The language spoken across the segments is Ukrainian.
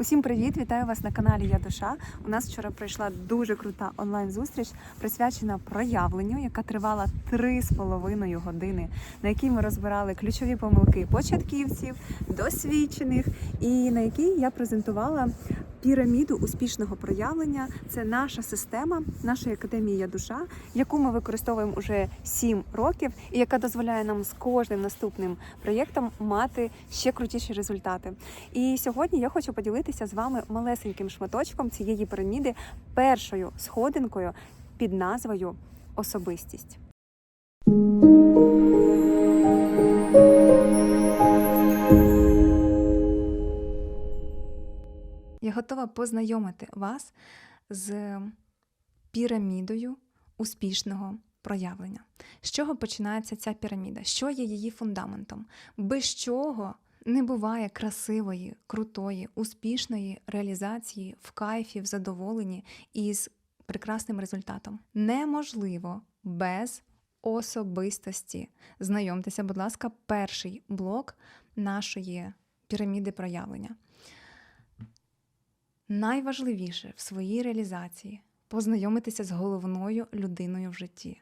Усім привіт! Вітаю вас на каналі Я Душа. У нас вчора пройшла дуже крута онлайн-зустріч, присвячена проявленню, яка тривала три з половиною години, на якій ми розбирали ключові помилки початківців, досвідчених, і на якій я презентувала піраміду успішного проявлення. Це наша система, нашої академії Душа, яку ми використовуємо уже 7 років, і яка дозволяє нам з кожним наступним проєктом мати ще крутіші результати. І сьогодні я хочу поділитися з вами малесеньким шматочком цієї піраміди, першою сходинкою під назвою особистість. Я готова познайомити вас з пірамідою успішного проявлення. З чого починається ця піраміда? Що є її фундаментом? Без чого не буває красивої, крутої, успішної реалізації в кайфі, в задоволенні і з прекрасним результатом. Неможливо без особистості. Знайомтеся, будь ласка, перший блок нашої піраміди проявлення. Найважливіше в своїй реалізації познайомитися з головною людиною в житті.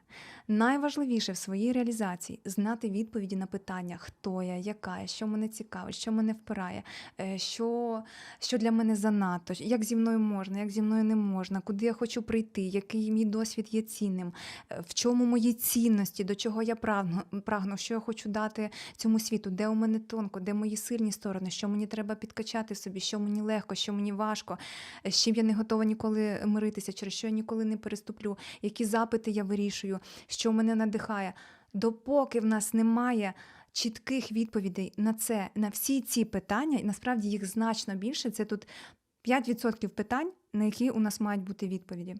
Найважливіше в своїй реалізації знати відповіді на питання, хто я, яка я, що мене цікавить, що мене впирає, е, що, що для мене занадто, як зі мною можна, як зі мною не можна, куди я хочу прийти, який мій досвід є цінним, е, в чому мої цінності, до чого я прагну, прагну, що я хочу дати цьому світу, де у мене тонко, де мої сильні сторони, що мені треба підкачати собі, що мені легко, що мені важко, з чим я не готова ніколи миритися, через що я ніколи не переступлю, які запити я вирішую, що мене надихає. Допоки в нас немає чітких відповідей на це, на всі ці питання, і насправді їх значно більше. Це тут 5% питань, на які у нас мають бути відповіді.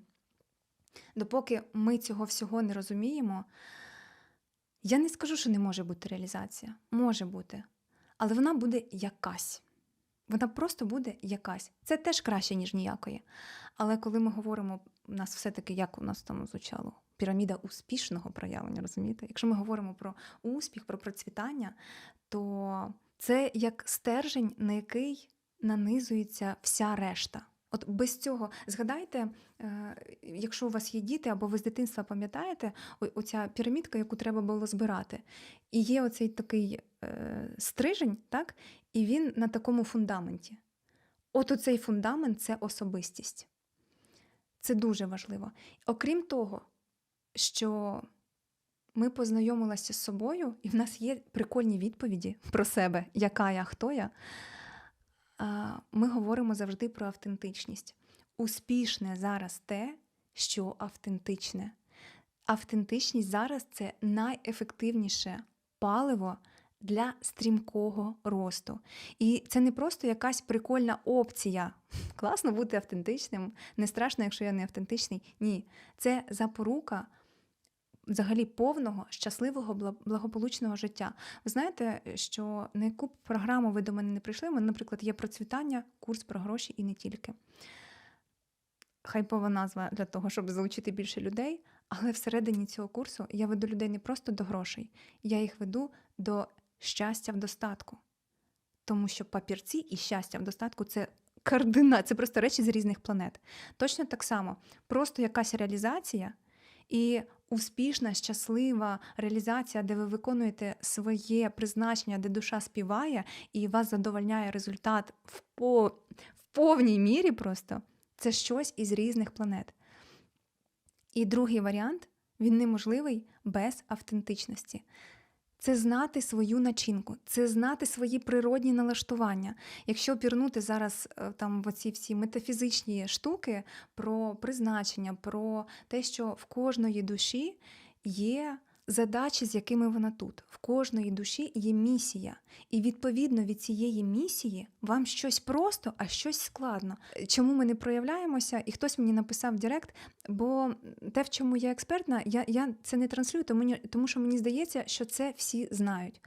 Допоки ми цього всього не розуміємо, я не скажу, що не може бути реалізація. Може бути. Але вона буде якась. Вона просто буде якась. Це теж краще, ніж ніякої. Але коли ми говоримо, у нас все-таки як у нас там звучало? Піраміда успішного проявлення, розумієте? Якщо ми говоримо про успіх, про процвітання, то це як стержень, на який нанизується вся решта. От без цього згадайте, е, якщо у вас є діти, або ви з дитинства пам'ятаєте оця пірамідка, яку треба було збирати. І є оцей такий е, стрижень, так? і він на такому фундаменті. От оцей фундамент це особистість. Це дуже важливо. Окрім того, що ми познайомилися з собою, і в нас є прикольні відповіді про себе, яка я, хто я. Ми говоримо завжди про автентичність. Успішне зараз те, що автентичне. Автентичність зараз це найефективніше паливо для стрімкого росту. І це не просто якась прикольна опція. Класно бути автентичним, не страшно, якщо я не автентичний. Ні, це запорука взагалі повного, щасливого, благополучного життя. Ви знаєте, що на яку програму ви до мене не прийшли? Мене, наприклад, є процвітання, курс про гроші і не тільки. Хайпова назва для того, щоб залучити більше людей. Але всередині цього курсу я веду людей не просто до грошей, я їх веду до щастя в достатку. Тому що папірці і щастя в достатку це кардина, це просто речі з різних планет. Точно так само, просто якась реалізація і успішна, щаслива реалізація, де ви виконуєте своє призначення, де душа співає, і вас задовольняє результат в, по, в повній мірі просто це щось із різних планет. І другий варіант він неможливий без автентичності. Це знати свою начинку, це знати свої природні налаштування. Якщо пірнути зараз е, там в оці всі метафізичні штуки про призначення, про те, що в кожної душі є задачі, з якими вона тут. В кожної душі є місія. І відповідно від цієї місії вам щось просто, а щось складно. Чому ми не проявляємося? І хтось мені написав Директ, бо те, в чому я експертна, я, я це не транслюю, тому, тому що мені здається, що це всі знають.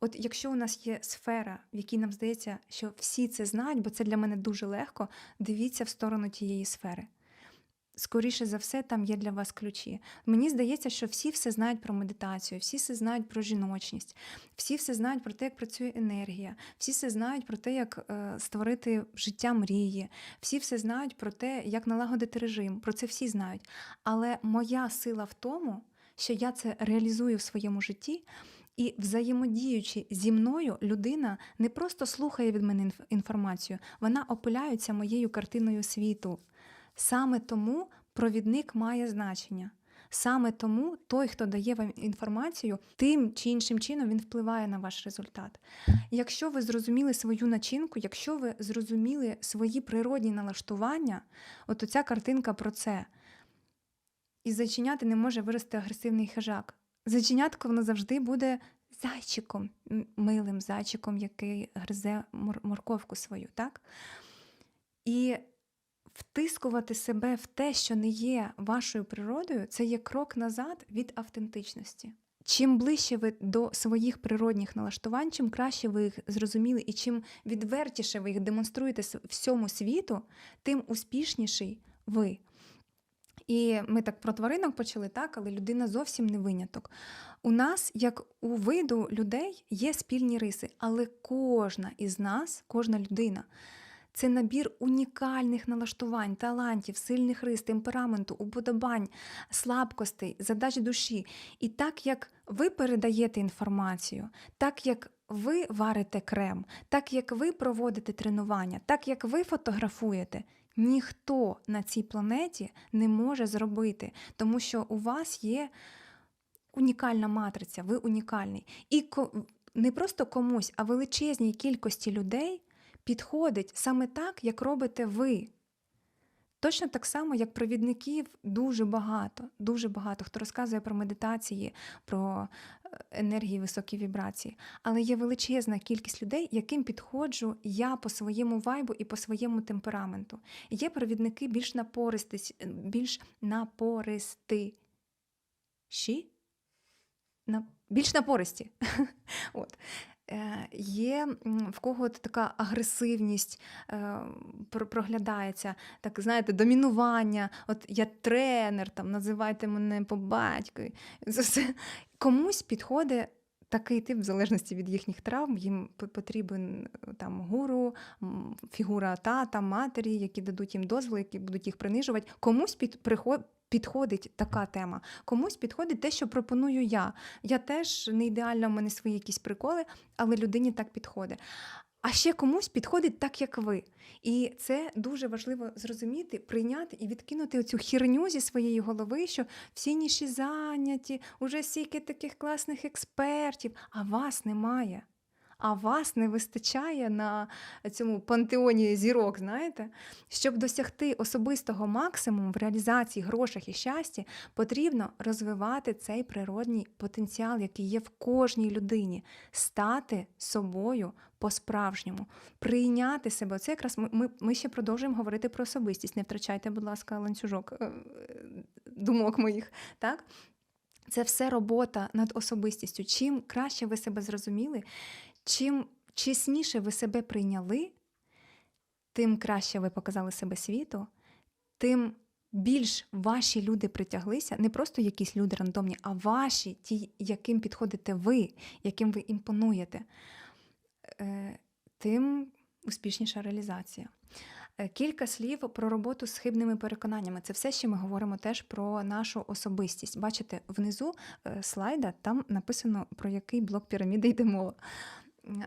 От якщо у нас є сфера, в якій нам здається, що всі це знають, бо це для мене дуже легко, дивіться в сторону тієї сфери. Скоріше за все, там є для вас ключі. Мені здається, що всі все знають про медитацію, всі все знають про жіночність, всі все знають про те, як працює енергія, всі все знають про те, як е, створити життя мрії, всі все знають про те, як налагодити режим. Про це всі знають. Але моя сила в тому, що я це реалізую в своєму житті. І взаємодіючи зі мною, людина не просто слухає від мене інформацію, вона опиляється моєю картиною світу. Саме тому провідник має значення. Саме тому той, хто дає вам інформацію, тим чи іншим чином він впливає на ваш результат. Якщо ви зрозуміли свою начинку, якщо ви зрозуміли свої природні налаштування, от оця картинка про це. Із зайченяти не може вирости агресивний хижак. Зайченятко воно завжди буде зайчиком, милим зайчиком, який гризе морковку свою, так? І втискувати себе в те, що не є вашою природою, це є крок назад від автентичності. Чим ближче ви до своїх природних налаштувань, чим краще ви їх зрозуміли, і чим відвертіше ви їх демонструєте всьому світу, тим успішніший ви. І ми так про тваринок почали, так, але людина зовсім не виняток. У нас, як у виду людей, є спільні риси, але кожна із нас, кожна людина, це набір унікальних налаштувань, талантів, сильних рис, темпераменту, уподобань, слабкостей, задач душі. І так як ви передаєте інформацію, так як ви варите крем, так як ви проводите тренування, так як ви фотографуєте, ніхто на цій планеті не може зробити, тому що у вас є унікальна матриця, ви унікальний. І не просто комусь, а величезній кількості людей підходить саме так, як робите ви. Точно так само, як провідників дуже багато, дуже багато хто розказує про медитації, про е, енергії, високі вібрації. Але є величезна кількість людей, яким підходжу я по своєму вайбу і по своєму темпераменту. Є провідники більш напористі, більш напористіші, на, більш напористі. От. Е, Є в кого така агресивність е, проглядається, так знаєте, домінування. От я тренер, там називайте мене по батькові. Це все. Комусь підходить такий тип, в залежності від їхніх травм, їм потрібен е, там гуру, фігура тата, матері, які дадуть їм дозвіл, які будуть їх принижувати. Комусь під, приход, підходить така тема, комусь підходить те, що пропоную я. Я теж не ідеальна, в мене свої якісь приколи, але людині так підходить. А ще комусь підходить так, як ви. І це дуже важливо зрозуміти, прийняти і відкинути оцю хірню зі своєї голови, що всі ніші зайняті, уже стільки таких класних експертів, а вас немає. А вас не вистачає на цьому пантеоні зірок, знаєте? Щоб досягти особистого максимуму в реалізації грошах і щасті, потрібно розвивати цей природній потенціал, який є в кожній людині, стати собою по-справжньому, прийняти себе. Це якраз ми, ми, ми ще продовжуємо говорити про особистість. Не втрачайте, будь ласка, ланцюжок е, думок моїх. Так? Це все робота над особистістю. Чим краще ви себе зрозуміли, чим чесніше ви себе прийняли, тим краще ви показали себе світу, тим більш ваші люди притяглися, не просто якісь люди рандомні, а ваші, ті, яким підходите ви, яким ви імпонуєте, Е, тим успішніша реалізація. Е, Кілька слів про роботу з хибними переконаннями. Це все, що ми говоримо теж про нашу особистість. Бачите, внизу е, слайда там написано, про який блок піраміди йде мова.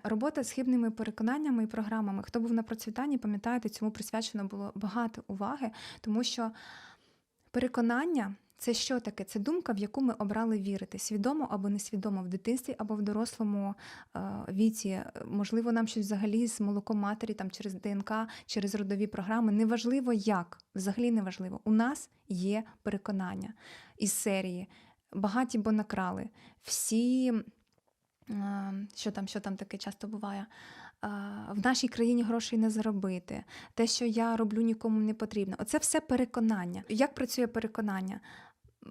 Робота з хибними переконаннями і програмами. Хто був на процвітанні, пам'ятаєте, цьому присвячено було багато уваги, тому що переконання це що таке? Це думка, в яку ми обрали вірити, свідомо або несвідомо, в дитинстві або в дорослому е, віці. Можливо, нам щось взагалі з молоком матері, там через ДНК, через родові програми. Неважливо як, взагалі неважливо. У нас є переконання із серії. Багаті, бо накрали. Всі, е, що там, що там таке часто буває. е, В нашій країні грошей не заробити, те, що я роблю, нікому не потрібно. Оце все переконання. Як працює переконання?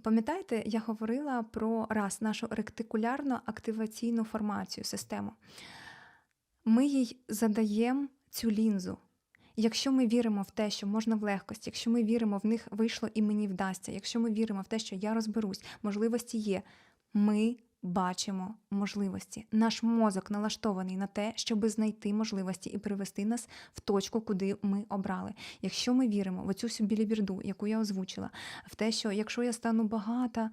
Пам'ятаєте, я говорила про раз нашу ректикулярно-активаційну формацію систему. Ми їй задаємо цю лінзу. якщо ми віримо в те, що можна в легкості, якщо ми віримо в них вийшло і мені вдасться, якщо ми віримо в те, що я розберусь, можливості є, ми бачимо можливості. Наш мозок налаштований на те, щоб знайти можливості і привести нас в точку, куди ми обрали. Якщо ми віримо в оцю всю білібірду, яку я озвучила, в те, що якщо я стану багата,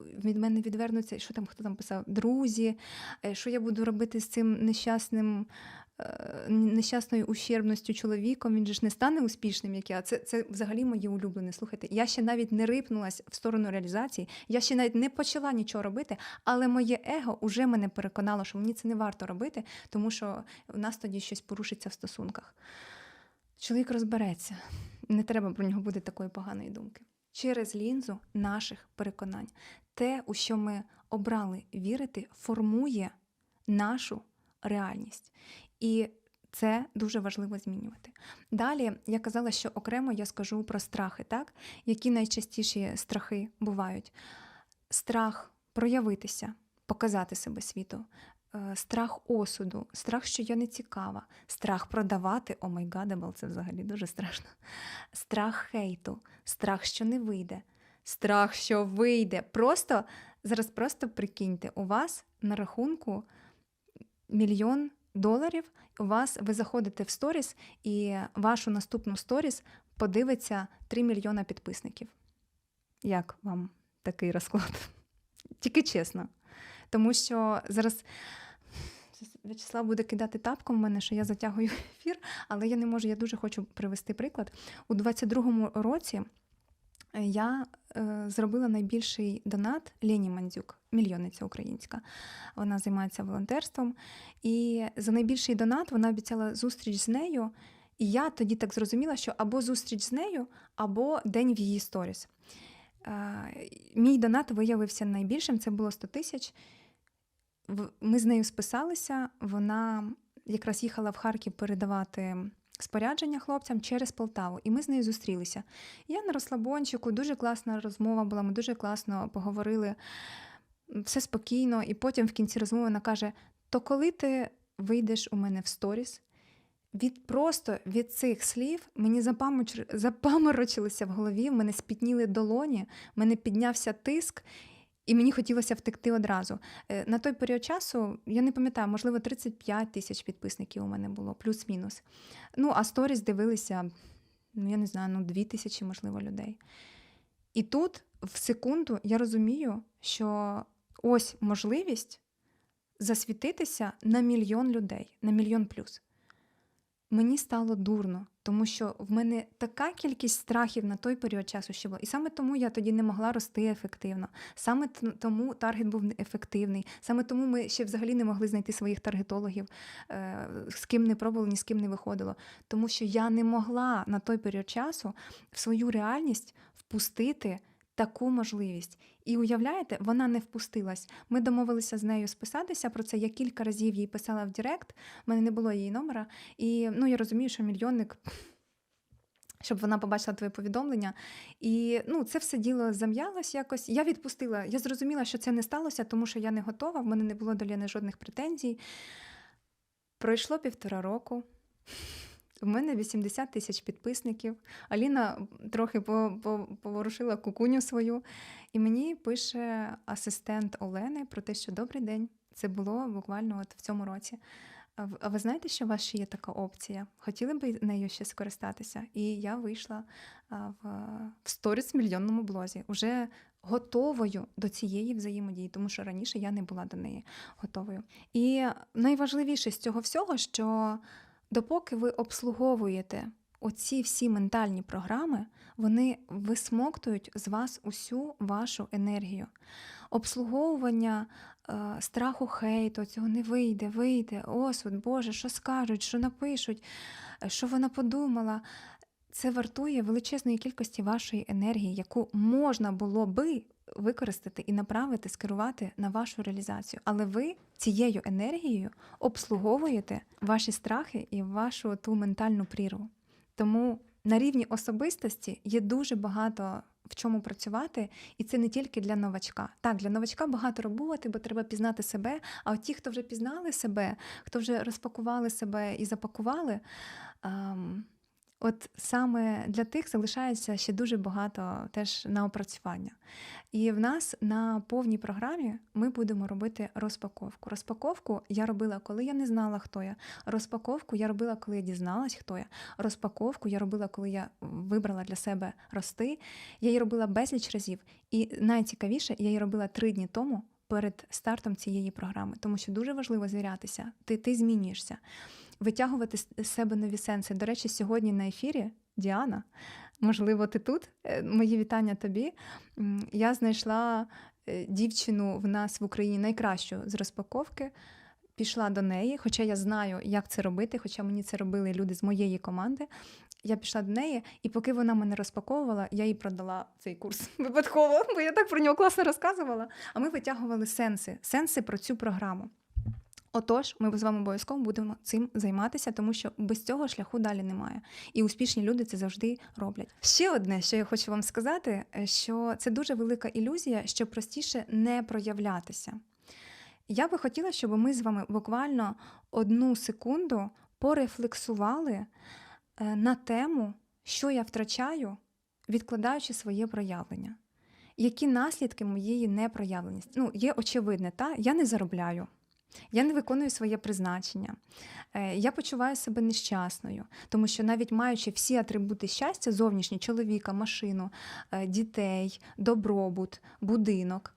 від мене відвернуться, що там хто там писав, друзі, е, що я буду робити з цим нещасним. Е, Нещасною ущербністю чоловіком, він же ж не стане успішним, як я. Це, це взагалі моє улюблене. Слухайте, я ще навіть не рипнулась в сторону реалізації, я ще навіть не почала нічого робити, але моє его вже мене переконало, що мені це не варто робити, тому що в нас тоді щось порушиться в стосунках. Чоловік розбереться, не треба про нього буде такої поганої думки. Через лінзу наших переконань. Те, у що ми обрали вірити, формує нашу реальність. І це дуже важливо змінювати. Далі я казала, що окремо я скажу про страхи, так? Які найчастіші страхи бувають? Страх проявитися, показати себе світу, е, страх осуду, страх, що я не цікава, страх продавати, о май гадабл, це взагалі дуже страшно. Страх хейту, страх, що не вийде, страх, що вийде. Просто зараз просто прикиньте, у вас на рахунку мільйон доларів. У вас ви заходите в сторіс, і вашу наступну сторіс подивиться 3 мільйона підписників. Як вам такий розклад? Тільки чесно. Тому що зараз В'ячеслав буде кидати тапком в мене, що я затягую ефір, але я не можу, я дуже хочу привести приклад. У 22-му році я е, зробила найбільший донат Лені Мандзюк, мільйонниця українська. Вона займається волонтерством. І за найбільший донат вона обіцяла зустріч з нею. І я тоді так зрозуміла, що або зустріч з нею, або день в її сторіс. Е, Мій донат виявився найбільшим, це було 100 тисяч. Ми з нею списалися. Вона якраз їхала в Харків передавати спорядження хлопцям через Полтаву, і ми з нею зустрілися. Я на розслабончику, дуже класна розмова була, ми дуже класно поговорили, все спокійно. І потім в кінці розмови вона каже: То коли ти вийдеш у мене в сторіс? Від просто від цих слів мені запаморочилося в голові, в мене спітніли долоні, в мене піднявся тиск, і мені хотілося втекти одразу. Е, На той період часу, я не пам'ятаю, можливо, 35 тисяч підписників у мене було, плюс-мінус. Ну, а сторіс дивилися, ну я не знаю, ну 2 тисячі, можливо, людей. І тут, в секунду, я розумію, що ось можливість засвітитися на мільйон людей, на мільйон плюс. Мені стало дурно, тому що в мене така кількість страхів на той період часу ще була. І саме тому я тоді не могла рости ефективно. Саме тому таргет був неефективний. Саме тому ми ще взагалі не могли знайти своїх таргетологів, е, з ким не пробували, ні з ким не виходило. Тому що я не могла на той період часу в свою реальність впустити таку можливість. І уявляєте, вона не впустилась. Ми домовилися з нею списатися про це. Я кілька разів їй писала в Директ, в мене не було її номера. І ну, я розумію, що мільйонник. Щоб вона побачила твоє повідомлення. І ну, це все діло зам'ялось якось. Я відпустила. Я зрозуміла, що це не сталося, тому що я не готова, в мене не було до Ліни жодних претензій. Пройшло півтора року. У мене 80 тисяч підписників. Аліна трохи по- по- поворушила кукуню свою, і мені пише асистент Олени про те, що добрий день. Це було буквально от в цьому році. А ви знаєте, що у вас ще є така опція? Хотіли б нею ще скористатися? І я вийшла в, в сторіс мільйонному блозі, уже готовою до цієї взаємодії, тому що раніше я не була до неї готовою. І найважливіше з цього всього, що допоки ви обслуговуєте оці всі ментальні програми, вони висмоктують з вас усю вашу енергію. Обслуговування е, страху хейту, цього не вийде, вийде, осуд, Боже, що скажуть, що напишуть, е, що вона подумала. Це вартує величезної кількості вашої енергії, яку можна було би використати і направити, скерувати на вашу реалізацію. Але ви цією енергією обслуговуєте ваші страхи і вашу ту ментальну прірву. Тому на рівні особистості є дуже багато в чому працювати, і це не тільки для новачка. Так, для новачка багато роботи, бо треба пізнати себе. А от ті, хто вже пізнали себе, хто вже розпакували себе і запакували. От саме для тих залишається ще дуже багато теж на опрацювання. І в нас на повній програмі ми будемо робити розпаковку. Розпаковку я робила, коли я не знала, хто я. Розпаковку я робила, коли я дізналась, хто я. Розпаковку я робила, коли я вибрала для себе рости. Я її робила безліч разів. І найцікавіше, я її робила три дні тому перед стартом цієї програми, тому що дуже важливо звірятися. Ти, ти змінюєшся витягувати з себе нові сенси. До речі, сьогодні на ефірі Діана, можливо, ти тут. Е, Мої вітання тобі. Я знайшла е, дівчину в нас в Україні найкращу з розпаковки. Пішла до неї, хоча я знаю, як це робити, хоча мені це робили люди з моєї команди. Я пішла до неї, і поки вона мене розпаковувала, я їй продала цей курс випадково, бо я так про нього класно розказувала. А ми витягували сенси, сенси про цю програму. Отож, ми з вами обов'язково будемо цим займатися, тому що без цього шляху далі немає. І успішні люди це завжди роблять. Ще одне, що я хочу вам сказати, е, що це дуже велика ілюзія, що простіше не проявлятися. Я би хотіла, щоб ми з вами буквально одну секунду порефлексували е, на тему, що я втрачаю, відкладаючи своє проявлення. Які наслідки моєї непроявленості? Ну, є очевидне, та я не заробляю. Я не виконую своє призначення. Е, Я почуваю себе нещасною, тому що навіть маючи всі атрибути щастя, зовнішні чоловіка, машину, е, дітей, добробут, будинок.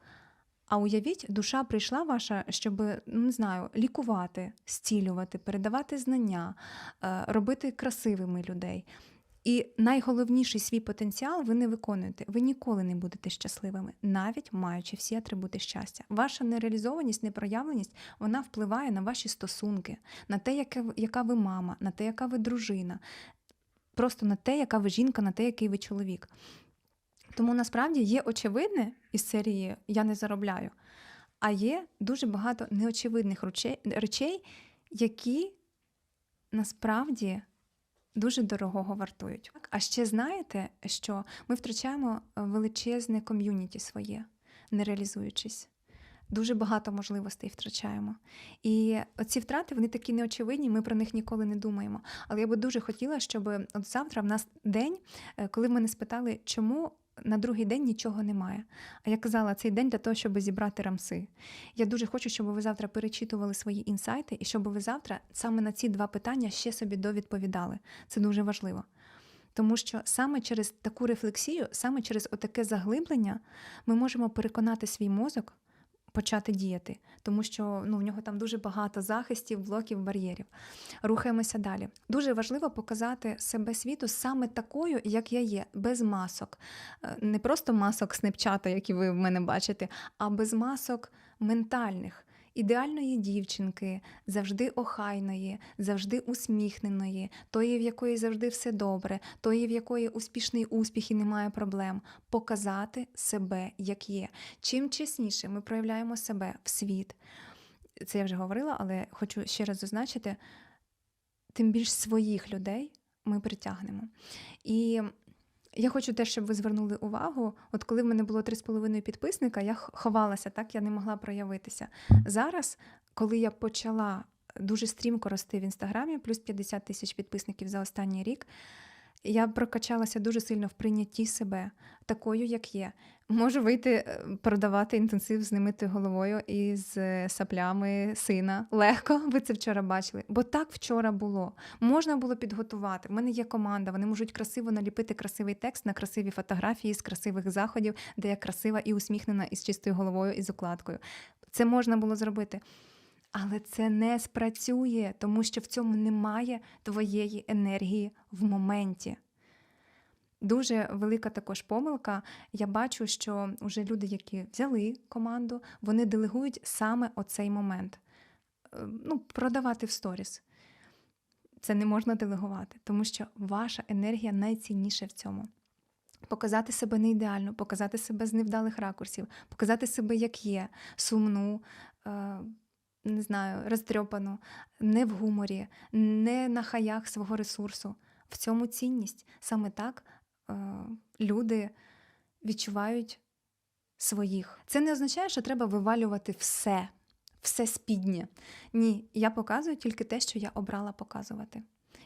А уявіть, душа прийшла ваша, щоб не знаю, лікувати, зцілювати, передавати знання, е, робити красивими людей. І найголовніший свій потенціал ви не виконуєте. Ви ніколи не будете щасливими, навіть маючи всі атрибути щастя. Ваша нереалізованість, непроявленість вона впливає на ваші стосунки, на те, яке, яка ви мама, на те, яка ви дружина, просто на те, яка ви жінка, на те, який ви чоловік. Тому насправді є очевидне із серії Я не заробляю, а є дуже багато неочевидних речей, які насправді дуже дорогого вартують. А ще знаєте, що ми втрачаємо е, величезне ком'юніті своє, не реалізуючись. Дуже багато можливостей втрачаємо. І ці втрати вони такі неочевидні, ми про них ніколи не думаємо. Але я би дуже хотіла, щоб от завтра в нас день, е, коли мене спитали, чому на другий день нічого немає. А я казала, цей день для того, щоб зібрати рамси. Я дуже хочу, щоб ви завтра перечитували свої інсайти, і щоб ви завтра саме на ці два питання ще собі довідповідали. Це дуже важливо. Тому що саме через таку рефлексію, саме через отаке заглиблення, ми можемо переконати свій мозок почати діяти, тому що ну, в нього там дуже багато захистів, блоків, бар'єрів. Рухаємося далі. Дуже важливо показати себе світу саме такою, як я є, без масок. Е, Не просто масок снепчата, які ви в мене бачите, а без масок ментальних. Ідеальної дівчинки, завжди охайної, завжди усміхненої, тої, в якої завжди все добре, тої, в якої успішний успіх і немає проблем, показати себе як є. Чим чесніше ми проявляємо себе в світ, це я вже говорила, але хочу ще раз зазначити, тим більш своїх людей ми притягнемо. І я хочу теж, щоб ви звернули увагу. От коли в мене було 3,5 підписника, я ховалася, так я не могла проявитися. Зараз, коли я почала дуже стрімко рости в інстаграмі, плюс 50 тисяч підписників за останній рік, я прокачалася дуже сильно в прийнятті себе, такою, як є. Можу вийти е, продавати інтенсив з немитою головою і з е, саплями сина. Легко, ви це вчора бачили. Бо так вчора було. Можна було підготувати. В мене є команда, вони можуть красиво наліпити красивий текст на красиві фотографії з красивих заходів, де я красива і усміхнена, і з чистою головою, і з укладкою. Це можна було зробити. Але це не спрацює, тому що в цьому немає твоєї енергії в моменті. Дуже велика також помилка. Я бачу, що вже люди, які взяли команду, вони делегують саме оцей момент. Е, Ну, продавати в сторіс. Це не можна делегувати, тому що ваша енергія найцінніша в цьому. Показати себе не ідеально, показати себе з невдалих ракурсів, показати себе як є, сумну, е, не знаю, розтрьопану, не в гуморі, не на хаях свого ресурсу. В цьому цінність. Саме так е, люди відчувають своїх. Це не означає, що треба вивалювати все, все спіднє. Ні, я показую тільки те, що я обрала показувати.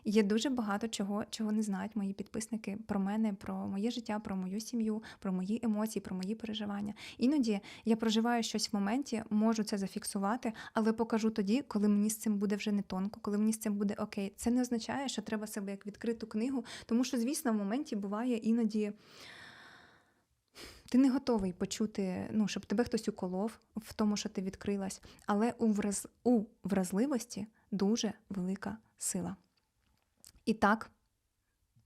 Є дуже багато чого, чого не знають мої підписники про мене, про моє життя, про мою сім'ю, про мої емоції, про мої переживання. Іноді я проживаю щось в моменті, можу це зафіксувати, але покажу тоді, коли мені з цим буде вже не тонко, коли мені з цим буде окей. Це не означає, що треба себе як відкриту книгу, тому що, звісно, в моменті буває іноді. Ти не готовий почути, ну, щоб тебе хтось уколов в тому, що ти відкрилась, але у, враз... у вразливості дуже велика сила. І так,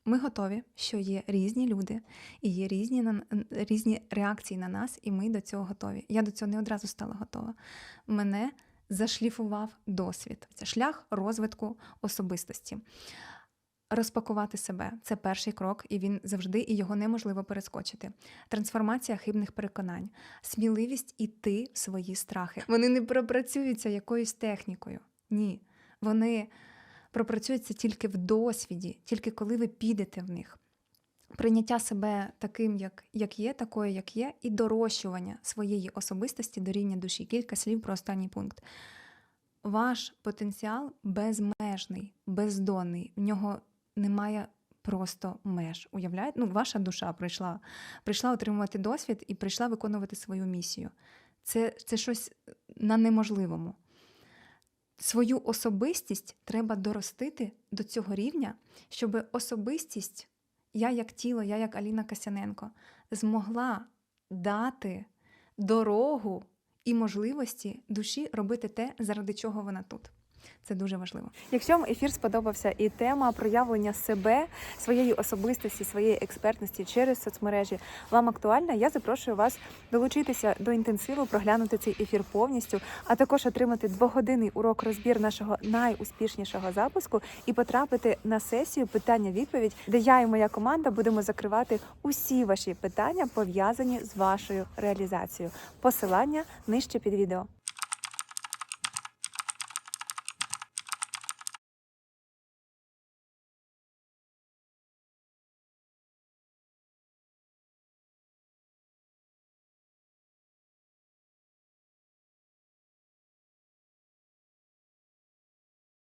ми готові, що є різні люди і є різні, на... різні реакції на нас, і ми до цього готові. Я до цього не одразу стала готова. Мене зашліфував досвід. Це шлях розвитку особистості. Розпакувати себе це перший крок, і він завжди і його неможливо перескочити. Трансформація хибних переконань, сміливість іти в свої страхи. Вони не пропрацюються якоюсь технікою. Ні. Вони пропрацюються тільки в досвіді, тільки коли ви підете в них. Прийняття себе таким, як, як є, такою, як є, і дорощування своєї особистості до рівня душі. Кілька слів про останній пункт. Ваш потенціал безмежний, бездонний. В нього немає просто меж. Уявляєте? Ну, ваша душа прийшла, прийшла отримувати досвід і прийшла виконувати свою місію. Це, це щось на неможливому. Свою особистість треба доростити до цього рівня, щоб особистість, я як тіло, я як Аліна Касяненко, змогла дати дорогу і можливості душі робити те, заради чого вона тут. Це дуже важливо. Якщо вам ефір сподобався і тема проявлення себе, своєї особистості, своєї експертності через соцмережі вам актуальна, я запрошую вас долучитися до інтенсиву, проглянути цей ефір повністю, а також отримати двогодинний урок розбір нашого найуспішнішого запуску і потрапити на сесію питання-відповідь, де я і моя команда будемо закривати усі ваші питання, пов'язані з вашою реалізацією. Посилання нижче під відео.